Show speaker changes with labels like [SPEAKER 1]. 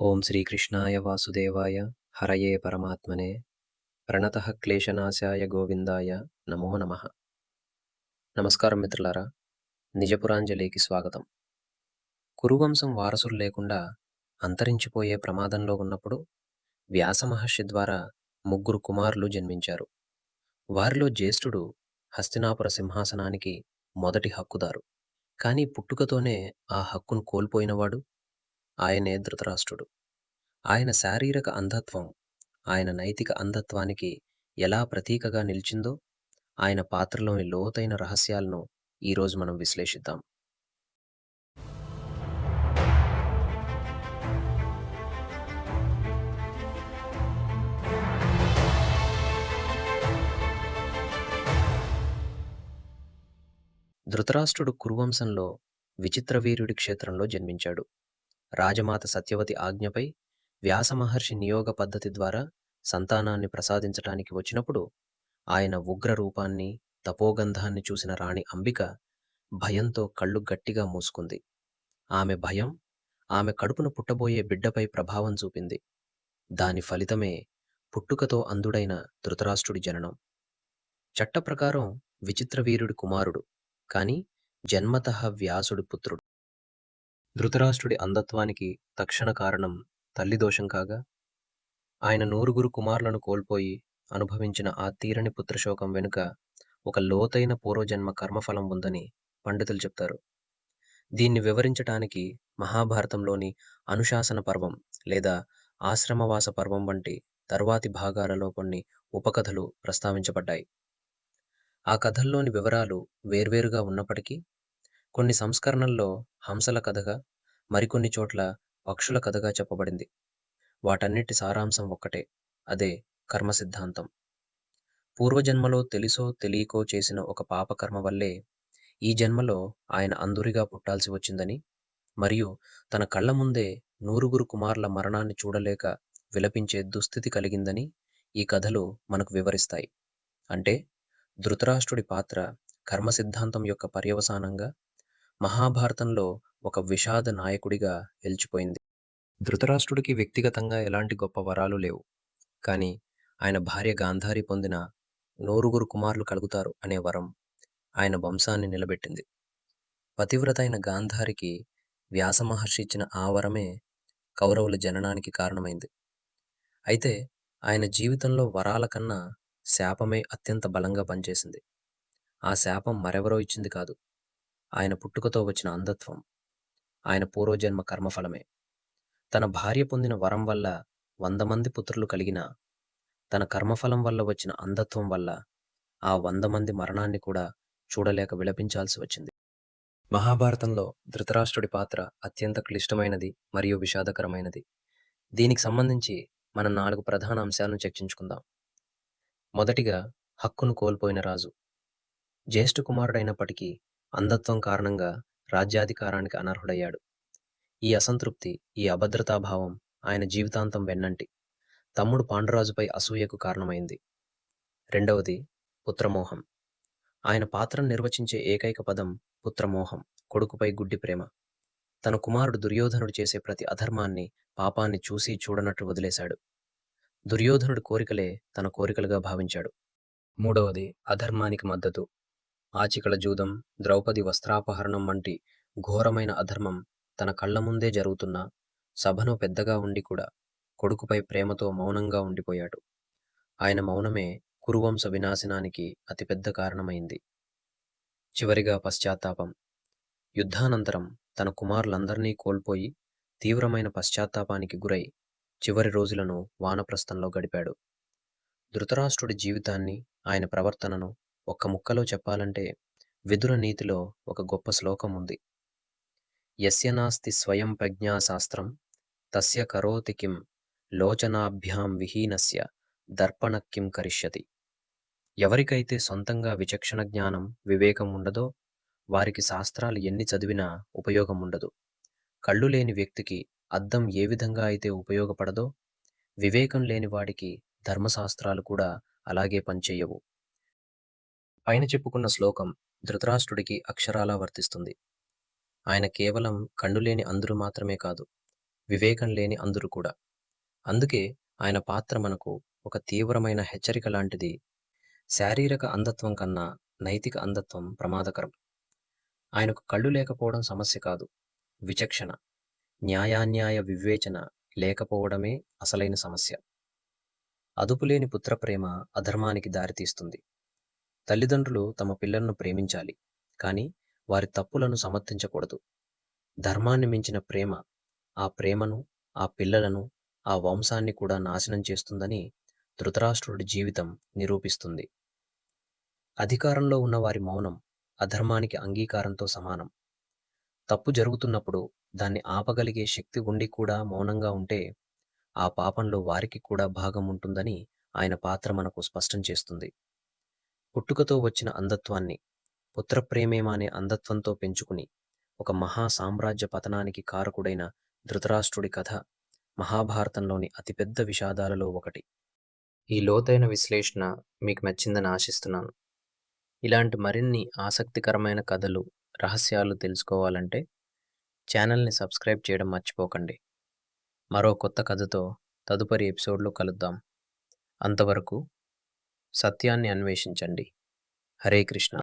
[SPEAKER 1] ఓం శ్రీకృష్ణాయ వాసుదేవాయ హరయే పరమాత్మనే. ప్రణతః క్లేశనాశాయ గోవిందాయ నమో నమ. నమస్కారం మిత్రులారా నిజపురాంజలికి స్వాగతం. కురువంశం వారసులు లేకుండా అంతరించిపోయే ప్రమాదంలో ఉన్నప్పుడు వ్యాస మహర్షి ద్వారా ముగ్గురు కుమారులు జన్మించారు. వారిలో జ్యేష్ఠుడు హస్తినాపుర సింహాసనానికి మొదటి హక్కుదారు. కానీ పుట్టుకతోనే ఆ హక్కును కోల్పోయినవాడు ఆయనే ధృతరాష్ట్రుడు. ఆయన శారీరక అంధత్వం ఆయన నైతిక అంధత్వానికి ఎలా ప్రతీకగా నిలిచిందో ఆయన పాత్రలోని లోతైన రహస్యాలను ఈరోజు మనం విశ్లేషిద్దాం. ధృతరాష్ట్రుడు కురువంశంలో విచిత్రవీరుడి క్షేత్రంలో జన్మించాడు. రాజమాత సత్యవతి ఆజ్ఞపై వ్యాసమహర్షి నియోగ పద్ధతి ద్వారా సంతానాన్ని ప్రసాదించటానికి వచ్చినప్పుడు ఆయన ఉగ్ర రూపాన్ని తపోగంధాన్ని చూసిన రాణి అంబిక భయంతో కళ్ళు గట్టిగా మూసుకుంది. ఆమె భయం ఆమె కడుపున పుట్టబోయే బిడ్డపై ప్రభావం చూపింది. దాని ఫలితమే పుట్టుకతో అందుడైన ధృతరాష్ట్రుడి జననం. చట్టప్రకారం విచిత్రవీరుడి కుమారుడు కాని జన్మతః వ్యాసుడి పుత్రుడు. ధృతరాష్ట్రుడి అంధత్వానికి తక్షణ కారణం తల్లి దోషం కాగా ఆయన నూరుగురు కుమారులను కోల్పోయి అనుభవించిన ఆ తీరని పుత్రశోకం వెనుక ఒక లోతైన పూర్వజన్మ కర్మఫలం ఉందని పండితులు చెప్తారు. దీన్ని వివరించటానికి మహాభారతంలోని అనుశాసన పర్వం లేదా ఆశ్రమవాస పర్వం వంటి తర్వాతి భాగాలలో కొన్ని ఉపకథలు ప్రస్తావించబడ్డాయి. ఆ కథల్లోని వివరాలు వేర్వేరుగా ఉన్నప్పటికీ కొన్ని సంస్కరణల్లో హంసల కథగా మరికొన్ని చోట్ల పక్షుల కథగా చెప్పబడింది. వాటన్నిటి సారాంశం ఒక్కటే అదే కర్మ సిద్ధాంతం పూర్వజన్మలో తెలిసో తెలియకో చేసిన ఒక పాపకర్మ వల్లే ఈ జన్మలో ఆయన అందురిగా పుట్టాల్సి వచ్చిందని మరియు తన కళ్ళ ముందే నూరుగురు కుమారుల మరణాన్ని చూడలేక విలపించే దుస్థితి కలిగిందని ఈ కథలు మనకు వివరిస్తాయి. అంటే ధృతరాష్ట్రుడి పాత్ర కర్మ సిద్ధాంతం యొక్క పర్యవసానంగా మహాభారతంలో ఒక విషాద నాయకుడిగా నిలిచిపోయింది. ధృతరాష్ట్రుడికి వ్యక్తిగతంగా ఎలాంటి గొప్ప వరాలు లేవు. కానీ ఆయన భార్య గాంధారి పొందిన నూరుగురు కుమారులు కలుగుతారు అనే వరం ఆయన వంశాన్ని నిలబెట్టింది. పతివ్రత అయిన గాంధారికి వ్యాసమహర్షి ఇచ్చిన ఆ వరమే కౌరవుల జననానికి కారణమైంది. అయితే ఆయన జీవితంలో వరాల కన్నా శాపమే అత్యంత బలంగా పనిచేసింది. ఆ శాపం మరెవరో ఇచ్చింది కాదు. ఆయన పుట్టుకతో వచ్చిన అంధత్వం ఆయన పూర్వజన్మ కర్మఫలమే. తన భార్య పొందిన వరం వల్ల వంద మంది పుత్రులు కలిగిన తన కర్మఫలం వల్ల వచ్చిన అంధత్వం వల్ల ఆ వంద మంది మరణాన్ని కూడా చూడలేక విలపించాల్సి వచ్చింది. మహాభారతంలో ధృతరాష్ట్రుడి పాత్ర అత్యంత క్లిష్టమైనది మరియు విషాదకరమైనది. దీనికి సంబంధించి మనం నాలుగు ప్రధాన అంశాలను చర్చించుకుందాం. మొదటిగా హక్కును కోల్పోయిన రాజు. జ్యేష్ఠ కుమారుడైనప్పటికీ అంధత్వం కారణంగా రాజ్యాధికారానికి అనర్హుడయ్యాడు. ఈ అసంతృప్తి ఈ అభద్రతాభావం ఆయన జీవితాంతం వెన్నంటి. తమ్ముడు పాండురాజుపై అసూయకు కారణమైంది. రెండవది పుత్రమోహం. ఆయన పాత్రను నిర్వచించే ఏకైక పదం పుత్రమోహం కొడుకుపై గుడ్డి ప్రేమ. తన కుమారుడు దుర్యోధనుడు చేసే ప్రతి అధర్మాన్ని పాపాన్ని చూసి చూడనట్టు వదిలేశాడు. దుర్యోధనుడి కోరికలే తన కోరికలుగా భావించాడు. మూడవది అధర్మానికి మద్దతు. ఆచికల జూదం ద్రౌపది వస్త్రాపహరణం వంటి ఘోరమైన అధర్మం తన కళ్ళ ముందే జరుగుతున్నా సభను పెద్దగా ఉండి కూడా కొడుకుపై ప్రేమతో మౌనంగా ఉండిపోయాడు. ఆయన మౌనమే కురువంశ వినాశనానికి అతిపెద్ద కారణమైంది. చివరిగా పశ్చాత్తాపం. యుద్ధానంతరం తన కుమారులందరినీ కోల్పోయి తీవ్రమైన పశ్చాత్తాపానికి గురై చివరి రోజులను వానప్రస్థంలో గడిపాడు. ధృతరాష్ట్రుడి జీవితాన్ని ఆయన ప్రవర్తనను ఒక్క ముక్కలో చెప్పాలంటే విదుర నీతిలో ఒక గొప్ప శ్లోకం ఉంది. యస్య నాస్తి స్వయం ప్రజ్ఞాశాస్త్రం తస్య కరోతి కిం లోచనాభ్యాం విహీనస్య దర్పణ కరిష్యతి. ఎవరికైతే సొంతంగా విచక్షణ జ్ఞానం వివేకం ఉండదో వారికి శాస్త్రాలు ఎన్ని చదివినా ఉపయోగం ఉండదు. కళ్ళు లేని వ్యక్తికి అద్దం ఏ విధంగా అయితే ఉపయోగపడదో వివేకం లేని వాడికి ధర్మశాస్త్రాలు కూడా అలాగే పనిచేయవు. పైన చెప్పుకున్న శ్లోకం ధృతరాష్ట్రుడికి అక్షరాలా వర్తిస్తుంది. ఆయన కేవలం కళ్ళు లేని అందరు మాత్రమే కాదు వివేకం లేని అందరు కూడా. అందుకే ఆయన పాత్ర మనకు ఒక తీవ్రమైన హెచ్చరిక లాంటిది. శారీరక అంధత్వం కన్నా నైతిక అంధత్వం ప్రమాదకరం. ఆయనకు కళ్ళు లేకపోవడం సమస్య కాదు విచక్షణ. న్యాయాన్యాయ వివేచన లేకపోవడమే అసలైన సమస్య. అదుపులేని పుత్రప్రేమ అధర్మానికి దారితీస్తుంది. తల్లిదండ్రులు తమ పిల్లలను ప్రేమించాలి కానీ వారి తప్పులను సమర్థించకూడదు. ధర్మాన్ని మించిన ప్రేమ ఆ ప్రేమను ఆ పిల్లలను ఆ వంశాన్ని కూడా నాశనం చేస్తుందని ధృతరాష్ట్రుడి జీవితం నిరూపిస్తుంది. అధికారంలో ఉన్న వారి మౌనం అధర్మానికి అంగీకారంతో సమానం. తప్పు జరుగుతున్నప్పుడు దాన్ని ఆపగలిగే శక్తి ఉండి కూడా మౌనంగా ఉంటే ఆ పాపంలో వారికి కూడా భాగం ఉంటుందని ఆయన పాత్ర మనకు స్పష్టం చేస్తుంది. పుట్టుకతో వచ్చిన అంధత్వాన్ని పుత్రప్రేమేమానే అంధత్వంతో పెంచుకుని ఒక మహా సామ్రాజ్య పతనానికి కారకుడైన ధృతరాష్ట్రుడి కథ మహాభారతంలోని అతిపెద్ద విషాదాలలో ఒకటి. ఈ లోతైన విశ్లేషణ మీకు నచ్చిందని ఆశిస్తున్నాను. ఇలాంటి మరిన్ని ఆసక్తికరమైన కథలు రహస్యాలు తెలుసుకోవాలంటే ఛానల్ని సబ్స్క్రైబ్ చేయడం మర్చిపోకండి. మరో కొత్త కథతో తదుపరి ఎపిసోడ్లో కలుద్దాం. అంతవరకు సత్యాన్ని అన్వేషించండి. హరే కృష్ణ.